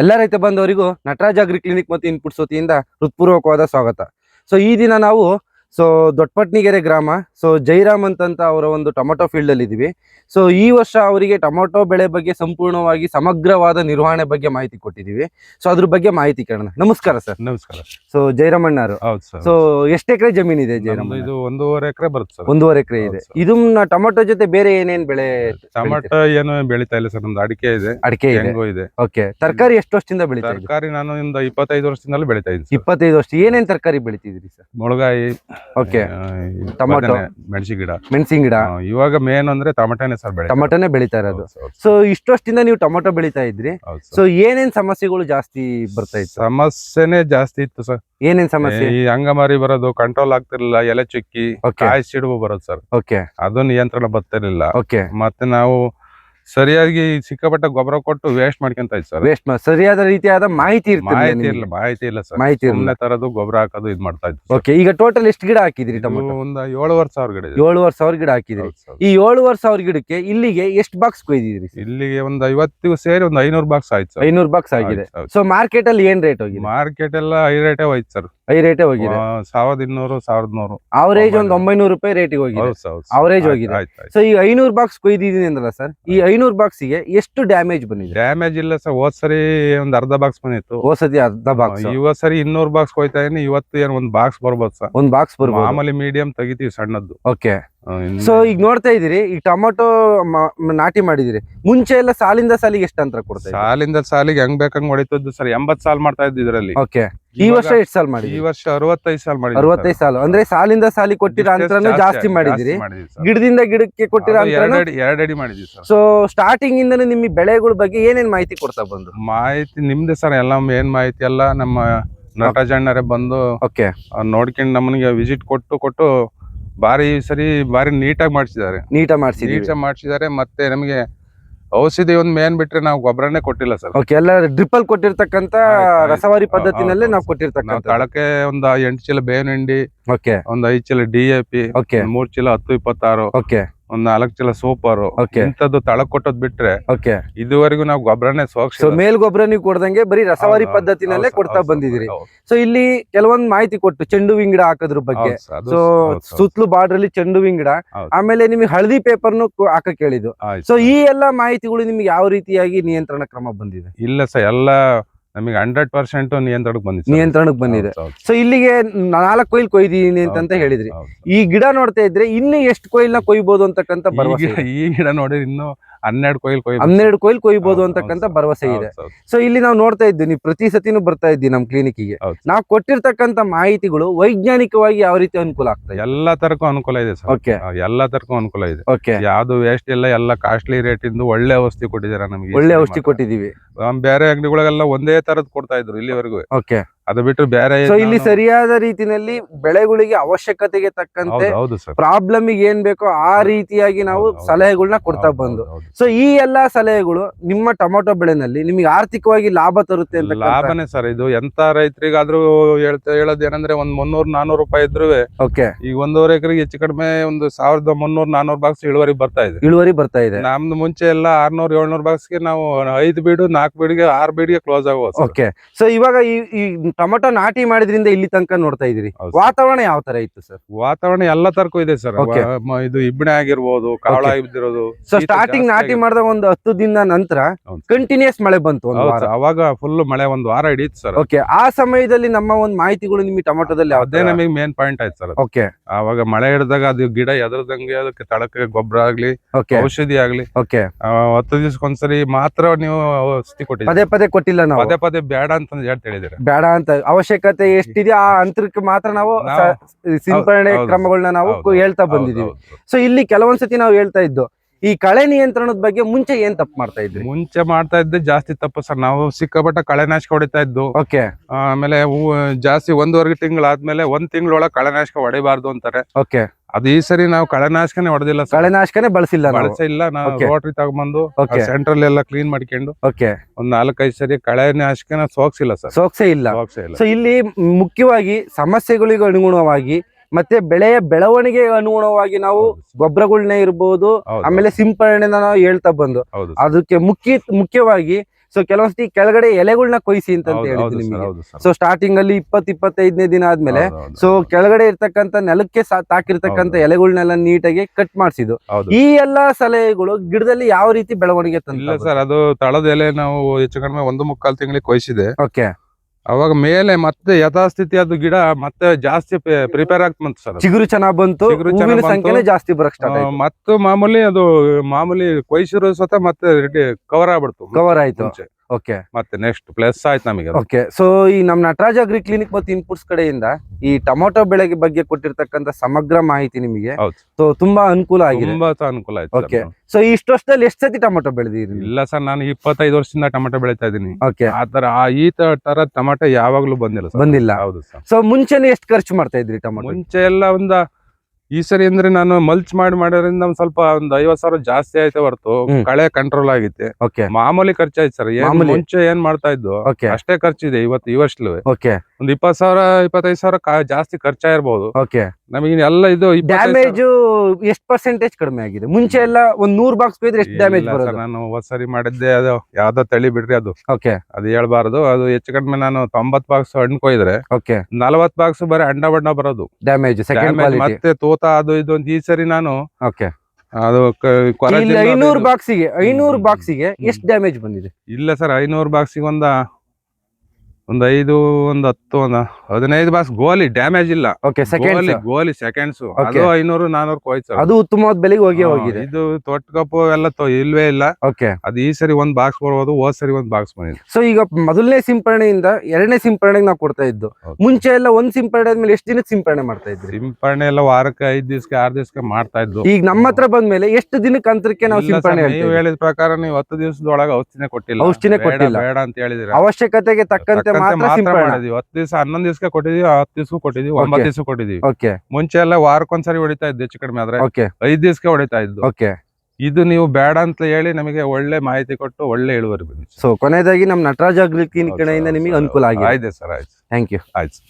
ಎಲ್ಲ ರೈತ ಬಂದವರಿಗೂ ನಟರಾಜ್ ಅಗ್ರಿ ಕ್ಲಿನಿಕ್ ಮತ್ತು ಇನ್ಪುಟ್ಸ್ ವತಿಯಿಂದ ಹೃತ್ಪೂರ್ವಕವಾದ ಸ್ವಾಗತ. ಸೊ ಈ ದಿನ ನಾವು ಸೊ ದೊಡ್ಡಪಟ್ನಿಗೆರೆ ಗ್ರಾಮ. ಸೊ ಜೈರಾಮ್ ಅಂತಂತ ಅವರ ಒಂದು ಟೊಮೊಟೊ ಫೀಲ್ಡ್ ಅಲ್ಲಿ ಇದೀವಿ. ಸೊ ಈ ವರ್ಷ ಅವರಿಗೆ ಟೊಮೊಟೊ ಬೆಳೆ ಬಗ್ಗೆ ಸಂಪೂರ್ಣವಾಗಿ ಸಮಗ್ರವಾದ ನಿರ್ವಹಣೆ ಬಗ್ಗೆ ಮಾಹಿತಿ ಕೊಟ್ಟಿದ್ದೀವಿ ಸೊ ಅದ್ರ ಬಗ್ಗೆ ಮಾಹಿತಿ ಕೇಳೋಣ. ನಮಸ್ಕಾರ ಸರ್. ನಮಸ್ಕಾರ. ಸೊ ಜೈರಾಮಣ್ಣರು ಹೌದು ಸರ್. ಸೊ ಎಷ್ಟು ಎಕರೆ ಜಮೀನಿದೆ ಇದು ಒಂದೂವರೆ ಎಕರೆ ಬರುತ್ತೆ ಸರ್. ಒಂದೂವರೆ ಎಕರೆ ಇದೆ. ಇದು ಟೊಮೊಟೊ ಜೊತೆ ಬೇರೆ ಏನೇನ್ ಬೆಳೆ ಟೊಮೊಟೊ ಏನು ಬೆಳಿತಾ ಇಲ್ಲ ಸರ್. ನಮ್ದು ಅಡಿಕೆ ಇದೆ. ಅಡಿಕೆ ಇದೆ. ಓಕೆ ತರಕಾರಿ ಎಷ್ಟು ವರ್ಷದಿಂದ ಬೆಳಿತಾ ಇದ್ದೀವಿ ತರಕಾರಿ ನಾನು ಇಂದ ಇಪ್ಪತ್ತೈದು ವರ್ಷದಿಂದಲೂ ಬೆಳಿತಾ ಇದ್ದೀನಿ ಇಪ್ಪತ್ತೈದು ವರ್ಷ. ಏನೇನ್ ತರಕಾರಿ ಬೆಳಿತಿದ್ರಿ ಸರ್? ಮುಳಗಾಯಿ ಓಕೆ ಟೊಮೊಟೊ. ಬದನೆ, ಗಿಡ. ಮೆಣಸಿನ ಗಿಡ. ಇವಾಗ ಮೇನ್ ಅಂದ್ರೆ ಟೊಮೆಟೊನೇ ಸರ್ ಬೆಳೆ ಟೊಮೊಟೊನೇ ಬೆಳಿತಾ ಇರೋದು. ಸೊ ಇಷ್ಟೊಷ್ಟಿಂದ ನೀವು ಟೊಮೊಟೊ ಬೆಳಿತಾ ಇದ್ರಿ. ಸೊ ಏನೇನ್ ಸಮಸ್ಯೆಗಳು ಜಾಸ್ತಿ ಬರ್ತಾ ಇತ್ತು? ಸಮಸ್ಯೆನೇ ಜಾಸ್ತಿ ಇತ್ತು ಸರ್. ಏನೇನ್ ಸಮಸ್ಯೆ? ಈ ಅಂಗಮಾರಿ ಬರೋದು ಕಂಟ್ರೋಲ್ ಆಗ್ತಿರ್ಲಿಲ್ಲ ಎಲೆ ಚುಕ್ಕಿ ಕಾಯಿ ಸಿಡುವು ಬರೋದು ಸರ್. ಓಕೆ ಅದು ನಿಯಂತ್ರಣ ಬರ್ತಿರ್ಲಿಲ್ಲ. ಓಕೆ ಮತ್ತೆ ನಾವು ಸರಿಯಾಗಿ ಸಿಕ್ಕಾಪಟ್ಟೆ ಗೊಬ್ಬರ ಕೊಟ್ಟು ವೇಸ್ಟ್ ಮಾಡ್ಕೊಂತ ಇತ್ತು ಸರ್ ವೇಸ್ಟ್ ಸರಿಯಾದ ರೀತಿಯಾದ ಮಾಹಿತಿ ಮಾಹಿತಿ ಇಲ್ಲ ಮಾಹಿತಿ ಇಲ್ಲ ಸರ್ ಮಾಹಿತಿ ತರದು ಗೊಬ್ಬರ ಹಾಕೋದು ಇದ್ ಮಾಡ್ತಾ ಇತ್ತು ಓಕೆ ಈಗ ಟೋಟಲ್ ಎಷ್ಟು ಗಿಡ ಹಾಕಿದ್ರಿ ಟೊಮೊಟೊ? ಒಂದ್ ಏಳುವರೆ ಸಾವಿರ ಗಿಡ ಇದೆ. ಏಳುವರೆ ಸಾವಿರ ಗಿಡ ಹಾಕಿದ್ರಿ. ಹೌದು sir. ಈ ಏಳುವರೆ ಸಾವಿರ ಗಿಡಕ್ಕೆ ಇಲ್ಲಿಗೆ ಎಷ್ಟು ಬಾಕ್ಸ್ ಕೊಯ್ದಿದ್ರಿ ಇಲ್ಲಿಗೆ ಒಂದ್ ಐವತ್ತು ಸೇರಿ ಒಂದು ಐನೂರು ಬಾಕ್ಸ್ ಆಯ್ತು ಸರ್ ಐನೂರು ಬಾಕ್ಸ್ ಆಗಿದೆ. ಸೊ ಮಾರ್ಕೆಟ್ ಅಲ್ಲಿ ಏನ್ ರೇಟ್ ಹೋಗಿದೆ? ಮಾರ್ಕೆಟ್ ಎಲ್ಲ ಹೈ ರೇಟೇ ಹೋಯ್ತು ಸರ್ ಐ ರೇಟೇ ಹೋಗಿದೆ? ಸಾವಿರದ ಇನ್ನೂರು ಸಾವಿರದ ನೂರು. ಅವರೇಜ್ ಒಂದು ಒಂಬೈನೂರು. ರೂಪಾಯಿ ರೇಟಿಗೆ ಹೋಗಿದೆ. ಹೌದು sir, ಹೌದು sir. Average ಆಯ್ತು, ಹೋಗಿದೆ. ಆಯ್ತು, ಆಯ್ತು. ಸೊ ಈ ಐನೂರು ಬಾಕ್ಸ್ ಕೊಯ್ದಿದ್ದೀನಿ ಅಂದ್ರಲ್ಲ ಸರ್ ಈ ಐನೂರು ಬಾಕ್ಸಿಗೆ ಎಷ್ಟು ಡ್ಯಾಮೇಜ್ ಬಂದಿದೆ? ಡ್ಯಾಮೇಜ್ ಇಲ್ಲ ಸರ್ ಹೋದ್ ಸರಿ ಒಂದ್ ಅರ್ಧ ಬಾಕ್ಸ್ ಬಂದಿತ್ತು. ಹೋಸತಿ ಅರ್ಧ ಬಾಕ್ಸ್. ಇವತ್ ಸರಿ ಇನ್ನೂರು ಬಾಕ್ಸ್ ಹೋಯ್ತಾ ಇದೀನಿ ಇವತ್ತು ಏನ್ ಒಂದ್ ಬಾಕ್ಸ್ ಬರ್ಬೋದು ಸರ್. ಒಂದ್ ಬಾಕ್ಸ್ ಬರ್ಬೋದು. ಮಾಮೂಲಿ ಮೀಡಿಯಂ ತೆಗಿತೀವಿ ಸಣ್ಣದ್ದು. ಓಕೆ ಸೊ ಈಗ ನೋಡ್ತಾ ಇದೀರಿ ಈ ಟೊಮೊಟೊ ನಾಟಿ ಮಾಡಿದಿರಿ ಮುಂಚೆ ಎಲ್ಲ ಸಾಲಿಂದ ಸಾಲಿಗೆ ಎಷ್ಟು ಅಂತ ಕೊಡ್ತೀವಿ ಇದ್ರಿ ಸಾಲಿಂದ ಸಾಲಿಗೆ ಹೆಂಗ್ ಬೇಕಂಗ್ ಹೊಡಿತದ್ದು ಸರ್ ಎಂಬತ್ ಸಾಲ್ ಮಾಡ್ತಾ ಇದ್ದು ಇದ್ರಲ್ಲಿ. ಓಕೆ ಈ ವರ್ಷ ಎಷ್ಟು ಸಾಲ ಈ ವರ್ಷ ಅರವತ್ತೈದು ಸಾಲ್ ಮಾಡಿ ಅರವತ್ತೈದು ಸಾಲ. ಅಂದ್ರೆ ಸಾಲಿಂದ ಸಾಲಿ ಕೊಟ್ಟಿರೋ ಅಂತರನು ಜಾಸ್ತಿ ಮಾಡಿದಿರಿ ಗಿಡದಿಂದ ಗಿಡಕ್ಕೆ ಕೊಟ್ಟಿರೋ ಎರಡಡಿ ಎರಡಡಿ ಮಾಡಿದ್ವಿ ಸರ್. ಸೊ ಸ್ಟಾರ್ಟಿಂಗ್ ಇಂದನೇ ನಿಮಗೆ ಬೆಳೆಗಳ ಬಗ್ಗೆ ಏನೇನ್ ಮಾಹಿತಿ ಕೊಡ್ತಾ ಬಂದ್ರು ಮಾಹಿತಿ ನಿಮ್ದೆ ಸರ್ ಎಲ್ಲ ಏನ್ ಮಾಹಿತಿ ಎಲ್ಲ ನಮ್ಮ ನಟರಾಜಣ್ಣರೇ ಬಂದು ಓಕೆ ನೋಡ್ಕೊಂಡು ನಮ್ಗೆ ವಿಸಿಟ್ ಕೊಟ್ಟು ಕೊಟ್ಟು ಬಾರಿ ಸರಿ ಬಾರಿ ನೀಟಾಗಿ ಮಾಡಿಸಿದ್ದಾರೆ. ನೀಟಾಗಿ ಮಾಡಿಸಿದೀವಿ. ನೀಟಾಗಿ ಮಾಡಿಸಿದ್ದಾರೆ ಮತ್ತೆ ನಮಗೆ ಔಷಧಿ ಒಂದ್ ಮೇನ್ ಬಿಟ್ರೆ ನಾವು ಗೊಬ್ಬರನೇ ಕೊಟ್ಟಿಲ್ಲ ಸರ್. ಓಕೆ ಎಲ್ಲ ಡ್ರಿಪ್ಪಲ್ ಕೊಟ್ಟಿರ್ತಕ್ಕಂತ. ರಸವಾರಿ ಪದ್ಧತಿನಲ್ಲೇ ನಾವು ಕೊಟ್ಟಿರ್ತಕ್ಕಂಥ ಕಳಕೆ ಒಂದು ಎಂಟು ಚೀಲ ಬೇವಿನ ಹಿಂಡಿ ಓಕೆ ಒಂದ್ ಐದ್ ಚೀಲ ಡಿ ಎ ಪಿ ಓಕೆ ಮೂರ್ ಚೀಲ ಹತ್ತು ಇಪ್ಪತ್ತಾರು ಓಕೆ ಒಂದ್ ನಾಲ್ಕು ಚೀಲ ಸೂಪರ್ ಇಂಥದ್ದು ತಳಕ್ ಕೊಟ್ಟದ್ ಬಿಟ್ರೆ ಓಕೆ ಇದುವರೆಗೂ ನಾವು ಗೊಬ್ಬರನೇ ಸೊ ಸೋಕ್ಷ ಮೇಲ್ ಗೊಬ್ಬರ ನೀವು ಕೊಡ್ದಂಗೆ ಬರೀ ರಸವಾರಿ ಪದ್ಧತಿನಲ್ಲೇ ಕೊಡ್ತಾ ಬಂದಿದ್ದೀರಿ. ಸೊ ಇಲ್ಲಿ ಕೆಲವೊಂದ್ ಮಾಹಿತಿ ಕೊಟ್ಟು ಚೆಂಡು ಹೂವಿನ ಗಿಡ ಹಾಕೋದ್ರ ಬಗ್ಗೆ. ಸೊ ಸುತ್ತಲೂ ಬಾರ್ಡರ್ ಅಲ್ಲಿ ಚೆಂಡು ಹೂವಿನ ಗಿಡ ಆಮೇಲೆ ನಿಮಗೆ ಹಳದಿ ಪೇಪರ್ನು ಹಾಕಕ್ ಹೇಳಿದ್ದು. ಸೊ ಈ ಎಲ್ಲಾ ಮಾಹಿತಿಗಳು ನಿಮ್ಗೆ ಯಾವ ರೀತಿಯಾಗಿ ನಿಯಂತ್ರಣ ಕ್ರಮ ಬಂದಿದೆ? ಇಲ್ಲ ಸರ್ ಎಲ್ಲ ನಮಗೆ ಹಂಡ್ರೆಡ್ ಪರ್ಸೆಂಟ್ ನಿಯಂತ್ರಣಕ್ಕೆ ಬಂದಿದೆ. ನಿಯಂತ್ರಣಕ್ಕೆ ಬಂದಿದೆ. ಸೊ ಇಲ್ಲಿಗೆ ನಾಲ್ಕು ಕೊಯ್ಲು ಕೊಯ್ದೀನಿ ಅಂತ ಹೇಳಿದ್ರಿ. ಈ ಗಿಡ ನೋಡ್ತಾ ಇದ್ರೆ ಇನ್ನು ಎಷ್ಟು ಕೊಯ್ಲ್ನ ಕೊಯ್ಬೋದು ಅಂತಕ್ಕಂಥ ಈ ಗಿಡ- ಈ ಗಿಡ ನೋಡಿ ಇನ್ನು ಹನ್ನೆರಡು ಕೊಯ್ಲ್ ಕೊಯ್ ಹನ್ನೆರಡು ಕೊಯ್ಲ್ ಕೊಯ್ಬೋದು ಅಂತಕ್ಕಂತ ಭರವಸೆ ಇದೆ. ಸೊ ಇಲ್ಲಿ ನಾವು ನೋಡ್ತಾ ಇದ್ದೀವಿ ನೀವು ಪ್ರತಿ ಸತಿನೂ ಬರ್ತಾ ಇದ್ದೀವಿ ನಮ್ ಕ್ಲಿನಿಕ್ಗೆ. ನಾವು ಕೊಟ್ಟಿರ್ತಕ್ಕಂತ ಮಾಹಿತಿಗಳು ವೈಜ್ಞಾನಿಕವಾಗಿ ಯಾವ ರೀತಿ ಅನುಕೂಲ ಆಗ್ತದೆ ಎಲ್ಲಾ ತರಕ್ಕೂ ಅನುಕೂಲ ಇದೆ ಸರ್. ಓಕೆ ಎಲ್ಲಾ ತರಕ್ಕೂ ಅನುಕೂಲ ಇದೆ. ಓಕೆ ಯಾವ್ದು ವೇಸ್ಟ್ ಇಲ್ಲ ಎಲ್ಲ ಕಾಸ್ಟ್ಲಿ ರೇಟ್ ಇಂದು ಒಳ್ಳೆ ಔಷಧಿ ಕೊಟ್ಟಿದ್ದಾರೆ ನಮಗೆ ಒಳ್ಳೆ ಔಷಧಿ ಕೊಟ್ಟಿದೀವಿ ಬೇರೆ ಅಂಗಡಿಗಳಿಗೆಲ್ಲ ಒಂದೇ ತರದ್ ಕೊಡ್ತಾ ಇದ್ರು ಇಲ್ಲಿವರೆಗೂ. ಓಕೆ ಅದು ಬಿಟ್ಟು ಬೇರೆ ಸೊ ಇಲ್ಲಿ ಸರಿಯಾದ ರೀತಿಯಲ್ಲಿ ಬೆಳೆಗಳಿಗೆ ಅವಶ್ಯಕತೆಗೆ ತಕ್ಕಂತೆ ಹೌದು ಹೌದು ಸರ್. ಪ್ರಾಬ್ಲಮ್ ಏನ್ ಬೇಕೋ ಆ ರೀತಿಯಾಗಿ ನಾವು. ಸಲಹೆಗಳನ್ನ ಕೊಡ್ತಾ ಬಂದು. ಸೊ ಈ ಎಲ್ಲಾ ಸಲಹೆಗಳು ನಿಮ್ಮ ಟೊಮೊಟೊ ಬೆಳೆನಲ್ಲಿ ನಿಮಗೆ ಆರ್ಥಿಕವಾಗಿ ಲಾಭ ತರುತ್ತೆ ಅಂತ ಲಾಭನೇ ಸರ್ ಇದು ಎಂತ ರೈತರಿಗಾದ್ರೂ ಹೇಳ್ತಾ ಹೇಳೋದು ಏನಂದ್ರೆ ಒಂದ್ ಮುನ್ನೂರ್ ನಾನೂರು ರೂಪಾಯಿ ಇದ್ರು ಓಕೆ ಈಗ ಒಂದೂವರೆ ಎಕರೆಗೆ ಹೆಚ್ಚು ಕಡಿಮೆ ಒಂದು ಸಾವಿರದ ಮುನ್ನೂರ್ ನಾನೂರು ಬಾಕ್ಸ್ ಇಳುವರಿ ಬರ್ತಾ ಇದೆ. ಇಳುವರಿ ಬರ್ತಾ ಇದೆ. ನಮ್ದು ಮುಂಚೆ ಎಲ್ಲ ಆರ್ನೂರ್ ಏಳ್ನೂರ್ ಬಾಕ್ಸ್ಗೆ ನಾವು ಐದು ಬೀಡು ನಾಲ್ಕು ಬೀಡಿಗೆ ಆರ್ ಬೀಡಿಗೆ ಕ್ಲೋಸ್ ಆಗುವ ಓಕೆ ಸೊ ಇವಾಗ ಈ ಟೊಮೊಟೊ ನಾಟಿ ಮಾಡಿದ್ರಿಂದ ಇಲ್ಲಿ ತನಕ ನೋಡ್ತಾ ಇದೀರಿ ಹೌದು. ವಾತಾವರಣ ಯಾವ ತರ ಇತ್ತು ಸರ್? ವಾತಾವರಣ ಎಲ್ಲ ತರಕು ಇದೆ ಸರ್. Okay. ಇದು ಇಬ್ಬಣೆ ಆಗಿರ್ಬೋದು ಕಾಳ ಇದ್ದಿರೋದು ಸೊ ಶೀತ ಸ್ಟಾರ್ಟಿಂಗ್ ಜಾಸ್ತಿ ನಾಟಿ ಆಗಿದೆ. ಮಾಡಿದ ಒಂದು ಹತ್ತು ದಿನ ನಂತರ ಹೌದು. ಕಂಟಿನ್ಯೂಸ್ ಮಳೆ ಬಂತು ಒಂದು ಹೌದು ವಾರ. sir. ಅವಾಗ ಫುಲ್ ಮಳೆ ಒಂದ್ ವಾರ ಹಿಡಿಯುತ್ತೆ ಸರ್. ಓಕೆ ಆ ಸಮಯದಲ್ಲಿ ನಮ್ಮ ಒಂದು ಮಾಹಿತಿಗಳು ನಿಮಗೆ ಟೊಮೆಟೊದಲ್ಲಿ ಅದೇ ನಮಗೆ ಮೇನ್ ಪಾಯಿಂಟ್ ಆಯ್ತು ಸರ್ ಓಕೆ ಅವಾಗ ಮಳೆ ಹಿಡಿದಾಗ ಅದು ಗಿಡ ಎದ್ರದಂಗೆ ಅದಕ್ಕೆ ತಳಕ್ಕೆ ಗೊಬ್ಬರ ಆಗ್ಲಿ ಓಕೆ ಔಷಧಿ ಆಗ್ಲಿ ಓಕೆ ಆ, ಹತ್ತು ದಿವ್ಸಕ್ಕೊಂದ್ಸರಿ ಮಾತ್ರ ನೀವು ಔಷಧಿ ಕೊಟ್ಟಿದ್ದೀರಿ. ಪದೇ ಪದೇ ಕೊಟ್ಟಿಲ್ಲ ನಾವು. ಪದೇ ಪದೇ ಬೇಡ ಅಂತ ಹೇಳ್ತಾ ಹೇಳಿದ್ರೆ ಬೇಡ ಅಂತ ಅವಶ್ಯಕತೆ ಎಷ್ಟಿದೆ ಆ ಅಂತರಕ್ಕೆ ಮಾತ್ರ ನಾವು ಸಿಂಪರಣೆ. ಕ್ರಮಗಳನ್ನ ನಾವು ಹೇಳ್ತಾ ಬಂದಿದ್ದೀವಿ. ಸೊ ಇಲ್ಲಿ ಕೆಲವೊಂದ್ಸತಿ ನಾವು ಹೇಳ್ತಾ ಇದ್ದು ಈ ಕಳೆ ನಿಯಂತ್ರಣದ ಬಗ್ಗೆ ಮುಂಚೆ ಏನ್ ತಪ್ಪು ಮಾಡ್ತಾ ಇದ್ರಿ? ಮುಂಚೆ ಮಾಡ್ತಾ ಇದ್ದೆ ಜಾಸ್ತಿ ತಪ್ಪು ಸರ್. ನಾವು ಸಿಕ್ಕಾಪಟ್ಟ ಕಳೆನಾಶಕ ಹೊಡಿತಾ ಇದ್ದು. ಓಕೆ. ಆಮೇಲೆ ಜಾಸ್ತಿ ಜಾಸ್ತಿ ಒಂದೂವರೆ ತಿಂಗಳಾದ್ಮೇಲೆ ಒಂದ್ ತಿಂಗಳೊಳಗೆ ಕಳೆನಾಶಕ ಹೊಡಿಬಾರ್ದು ಅಂತಾರೆ. ಓಕೆ. ಅದು ಈ ಸರಿ ನಾವು ಕಳೆನಾಶಕನೇ ಹೊಡೆದಿಲ್ಲ ಕಳೆನಾಶಕನೇ ಬಳಸಿಲ್ಲ ಬಳಸಿಲ್ಲ ನಾವು. ರೋಟ್ರಿ ತಗೊಂಡ್ಬಂದು. ಸೆಂಟ್ರಲ್ ಎಲ್ಲ ಕ್ಲೀನ್ ಮಾಡ್ಕೊಂಡು ಓಕೆ. ಒಂದ್ ನಾಲ್ಕೈದು ಸರಿ ಕಳೆನಾಶಕನ ಸೋಕ್ಸಿಲ್ಲ ಸರ್. ಸೋಕ್ಸೆ ಇಲ್ಲ. ಸೋಕ್ಸೇ ಇಲ್ಲ. ಸೊ ಇಲ್ಲಿ ಮುಖ್ಯವಾಗಿ ಸಮಸ್ಯೆಗಳಿಗೆ ಅನುಗುಣವಾಗಿ ಮತ್ತೆ ಬೆಳೆಯ ಬೆಳವಣಿಗೆ ಅನುಗುಣವಾಗಿ ನಾವು ಗೊಬ್ಬರಗಳನ್ನೇ ಇರ್ಬೋದು ಆಮೇಲೆ ಸಿಂಪರಣೆನ ನಾವು ಹೇಳ್ತಾ ಬಂದು. ಅದಕ್ಕೆ ಮುಖ್ಯ ಮುಖ್ಯವಾಗಿ ಸೊ ಕೆಲವೊಂದ್ಸತಿ ಕೆಳಗಡೆ ಎಲೆಗಳನ್ನ ಕೊಯ್ಸಿ ಅಂತ ಹೇಳಿದ್ವಿ ನಿಮಗೆ. ಸೊ ಸ್ಟಾರ್ಟಿಂಗ್ ಅಲ್ಲಿ ಇಪ್ಪತ್ ಇಪ್ಪತ್ತೈದನೇ ದಿನ ಆದ್ಮೇಲೆ ಸೊ. ಕೆಳಗಡೆ ಇರ್ತಕ್ಕಂತ ನೆಲಕ್ಕೆ ತಾಕಿರ್ತಕ್ಕಂಥ ತಾಕಿರ್ತಕ್ಕಂತ ಎಲೆಗಳನ್ನೆಲ್ಲ ನೀಟಾಗಿ ಕಟ್ ಮಾಡಿಸಿದ್ದು. ಈ ಎಲ್ಲಾ ಸಲಹೆಗಳು ಗಿಡದಲ್ಲಿ ಯಾವ ರೀತಿ ಬೆಳವಣಿಗೆ ತಂದಿಲ್ಲ ಸರ್ ಅದು ತಳದ ಎಲೆ ನಾವು ಹೆಚ್ಚು ಕಡಿಮೆ ಒಂದು ಮುಕ್ಕಾಲು ತಿಂಗಳಿಗೆ ಕೊಯ್ಸಿದೆ. ಓಕೆ ಅವಾಗ ಮೇಲೆ ಮತ್ತೆ ಯಥಾಸ್ಥಿತಿ ಅದು ಗಿಡ ಮತ್ತೆ ಜಾಸ್ತಿ ಪ್ರಿಪೇರ್ ಆಗ್ತಂತ ಸರ್. ಚಿಗುರು ಚೆನ್ನಾಗಿ ಬಂತು ಸಂಖ್ಯೆನೇ ಜಾಸ್ತಿ ಬರಕ್ ಸ್ಟಾರ್ಟ್ ಮತ್ತು ಮಾಮೂಲಿ ಅದು ಮಾಮೂಲಿ ಕೊಯ್ಸಿರೋ ಸತ ಮತ್ತೆ ಕವರ್ ಆಗ್ಬಿಡ್ತು ಕವರ್ ಆಯ್ತು. ಓಕೆ ಮತ್ತೆ ನೆಕ್ಸ್ಟ್ ಪ್ಲಸ್ ಆಯ್ತು ನಮಗೆ ಓಕೆ ಸೊ ಈ ನಮ್ಮ ನಟರಾಜ್ ಅಗ್ರಿ ಕ್ಲಿನಿಕ್ ಮತ್ತು ಇನ್ಪುಟ್ಸ್ ಕಡೆಯಿಂದ ಈ ಟೊಮೊಟೊ ಬೆಳೆಗೆ ಬಗ್ಗೆ ಕೊಟ್ಟಿರ್ತಕ್ಕಂಥ ಸಮಗ್ರ ಮಾಹಿತಿ ನಿಮಗೆ. ಸೊ ತುಂಬಾ ಅನುಕೂಲ ಆಗಿದೆ. ತುಂಬಾ ಅನುಕೂಲ ಆಯ್ತು ಓಕೆ. ಸೊ ಇಷ್ಟು ವರ್ಷದಲ್ಲಿ ಎಷ್ಟು ಸತಿ ಟೊಮೊಟೊ ಬೆಳೆದಿರಿ ಇಲ್ಲ ಸರ್ ನಾನು ಇಪ್ಪತ್ತೈದು ವರ್ಷದಿಂದ ಟೊಮೊಟೊ ಬೆಳೀತಾ ಇದ್ದೀನಿ. ಓಕೆ ಆ ತರ ಈ ತರ ಟೊಮೊಟೊ ಯಾವಾಗ್ಲೂ ಬಂದಿಲ್ಲ ಬಂದಿಲ್ಲ. ಹೌದು ಸರ್. ಸೊ ಮುಂಚೆನೆ ಎಷ್ಟು ಖರ್ಚು ಮಾಡ್ತಾ ಇದ್ರಿ ಟೊಮೊಟೊ? ಮುಂಚೆ ಎಲ್ಲ ಒಂದ ಈ ಸರಿ ಅಂದ್ರೆ ನಾನು ಮಲ್ಚ್ ಮಾಡಿ ಮಾಡೋದ್ರಿಂದ ಒಂದ್ ಸ್ವಲ್ಪ ಒಂದ್ ಐವತ್ ಸಾವಿರ ಜಾಸ್ತಿ ಆಯ್ತು ಹೊರತು. ಹ್ಮ್. ಕಳೆ ಕಂಟ್ರೋಲ್ ಆಗಿತ್ತೆ. ಓಕೆ ಮಾಮೂಲಿ ಖರ್ಚಾಯ್ತು ಸರ್. ಏನ್ ಮಾಮೂಲಿ. ಮುಂಚೆ ಏನ್ ಮಾಡ್ತಾ ಇದ್ದು ಓಕೆ ಅಷ್ಟೇ ಖರ್ಚಿದೆ ಇವತ್ತು ಈ ವರ್ಷಲು ಓಕೆ ಒಂದ್ ಇಪ್ಪತ್ ಸಾವಿರ ಇಪ್ಪತ್ತೈದು ಸಾವಿರ ಕಾ- ಜಾಸ್ತಿ ಖರ್ಚಾ ಓಕೆ ನಮಗೆ ಎಲ್ಲ ಇದು ಡ್ಯಾಮೇಜ್ ಎಷ್ಟು ಪರ್ಸೆಂಟೇಜ್ ಕಡಿಮೆ ಆಗಿದೆ? ಮುಂಚೆ ಎಲ್ಲ ಒಂದ್ ನೂರ್ ಬಾಕ್ಸ್ ಕೊಯ್ದ್ರೆ ಎಷ್ಟು ಡ್ಯಾಮೇಜ್ ಬರೋದು? ನಾನು ಹೋದ್ ಸರಿ ಮಾಡಿದ್ದೆ ಅದು ಯಾವ್ದೋ ತಳಿ ಬಿಡ್ರಿ ಅದು. ಓಕೆ ಅದು ಹೇಳ್ಬಾರ್ದು ಅದು ಹೆಚ್ಚು ಕಡಿಮೆ ನಾನು ತೊಂಬತ್ ಬಾಕ್ಸ್ ಹಣ್ಣು ಕೊಯ್ದ್ರೆ ಓಕೆ ನಲವತ್ ಬಾಕ್ಸ್ ಬರೀ ಅಂಡ ಬಣ್ಣ ಬರೋದು. ಡ್ಯಾಮೇಜ್ ಸೆಕೆಂಡ್ ಮತ್ತೆ ತೋತ ಅದು ಇದು ಈ ಸರಿ ನಾನು ಓಕೆ ಅದು ಐನೂರು ಬಾಕ್ಸಿಗೆ ಐನೂರು. ಬಾಕ್ಸಿಗೆ ಎಷ್ಟು ಡ್ಯಾಮೇಜ್ ಬಂದಿದೆ? ಇಲ್ಲ ಸರ್ ಐನೂರು ಬಾಕ್ಸಿಗೆ ಒಂದ ಒಂದ್ ಐದು ಒಂದ್ ಹತ್ತು ಒಂದ ಹದಿನೈದು ಬಾಸ್ ಗೋಲಿ ಡ್ಯಾಮೇಜ್ ಇಲ್ಲ. ಓಕೆ ಸೆಕೆಂಡ್ ಗೋಲಿ ಗೋಲಿ ಸೆಕೆಂಡ್ಸ್ ಅದು ಐನೂರು ನಾನೂರು ಹೋಯ್ತು ಅದು ಉತ್ತಮವಾದ ಬೆಲೆಗೆ ಹೋಗಿ ಹೋಗಿದೆ. ಇದು ತೊಟ್ಟ ಕಪ್ಪು ಎಲ್ಲ ಇಲ್ವೇ ಇಲ್ಲ. ಓಕೆ ಅದು ಈ ಸರಿ ಒಂದ್ ಬಾಕ್ಸ್ ಬರ್ಬೋದು ಹೋದ್ ಸರಿ ಒಂದ್ ಬಾಕ್ಸ್ ಬಂದಿದೆ. ಸೊ ಈಗ ಮೊದಲನೇ ಸಿಂಪರಣೆಯಿಂದ ಎರಡನೇ ಸಿಂಪರಣೆಗೆ ನಾವು ಕೊಡ್ತಾ ಇದ್ದು ಮುಂಚೆ ಎಲ್ಲ ಒಂದ್ ಸಿಂಪರಣೆ ಆದ್ಮೇಲೆ ಎಷ್ಟು ದಿನಕ್ಕೆ ಸಿಂಪರಣೆ ಮಾಡ್ತಾ ಇದ್ರು? ಸಿಂಪರಣೆ ಎಲ್ಲ ವಾರಕ್ಕೆ ಐದ್ ದಿವಸಕ್ಕೆ ಆರ್ ದಿವಸಕ್ಕೆ ಮಾಡ್ತಾ ಇದ್ದು. ಈಗ ನಮ್ಮ ಹತ್ರ ಬಂದ್ಮೇಲೆ ಎಷ್ಟು ದಿನಕ್ಕೆ ಅಂತರಕ್ಕೆ ನಾವು ಸಿಂಪರಣೆ ನೀವು ಹೇಳಿದ ಪ್ರಕಾರ ನೀವು ಹತ್ತು ದಿವಸದೊಳಗೆ ಔಷಧಿನೇ ಕೊಟ್ಟಿಲ್ಲ. ಔಷಧಿನೇ ಕೊಟ್ಟಿಲ್ಲ. ಬೇಡ ಅಂತ ಹೇಳಿದ್ರೆ? ಅವಶ್ಯಕತೆಗೆ ತಕ್ಕಂತೆ ಮಾತ್ರ ಸಿಂಪರಣೆ ಮಾಡಿದೀವಿ. ಹತ್ತು ದಿವಸ ಹನ್ನೊಂದು ದಿವಸಕ್ಕೆ ಕೊಟ್ಟಿದೀವಿ ಹತ್ತು ದಿವಸಕ್ಕೂ ಕೊಟ್ಟಿದೀವಿ ಒಂಬತ್ತು ದಿವಸ ಕೊಟ್ಟಿದೀವಿ. ಓಕೆ ಮುಂಚೆ ಎಲ್ಲ ವಾರಕ್ಕೊಂದ್ಸರಿ ಹೊಡಿತಾ ಇದ್ದು ಹೆಚ್ಚು ಕಡಿಮೆ ಆದ್ರೆ. ಓಕೆ ಐದ್ ದಿವಸಕ್ಕೆ ಹೊಡಿತಾ ಇದ್ದು. ಓಕೆ ಇದು ನೀವು ಬೇಡ ಅಂತ ಹೇಳಿ ನಮಗೆ ಒಳ್ಳೆ ಮಾಹಿತಿ ಕೊಟ್ಟು ಒಳ್ಳೆ ಇಳುವರಿ ಬಂದಿದೆ. ಸೊ ಕೊನೆಯದಾಗಿ ನಮ್ಮ ನಟರಾಜ್ ಅಗ್ರಿ ಕ್ಲಿನಿಕ್ ಕಡೆಯಿಂದ ನಿಮಗೆ ಅನುಕೂಲ ಆಗಿದೆ. ಆಯ್ತು ಸರ್ ಆಯ್ತು. ಥ್ಯಾಂಕ್ ಯು ಆಯ್ತು.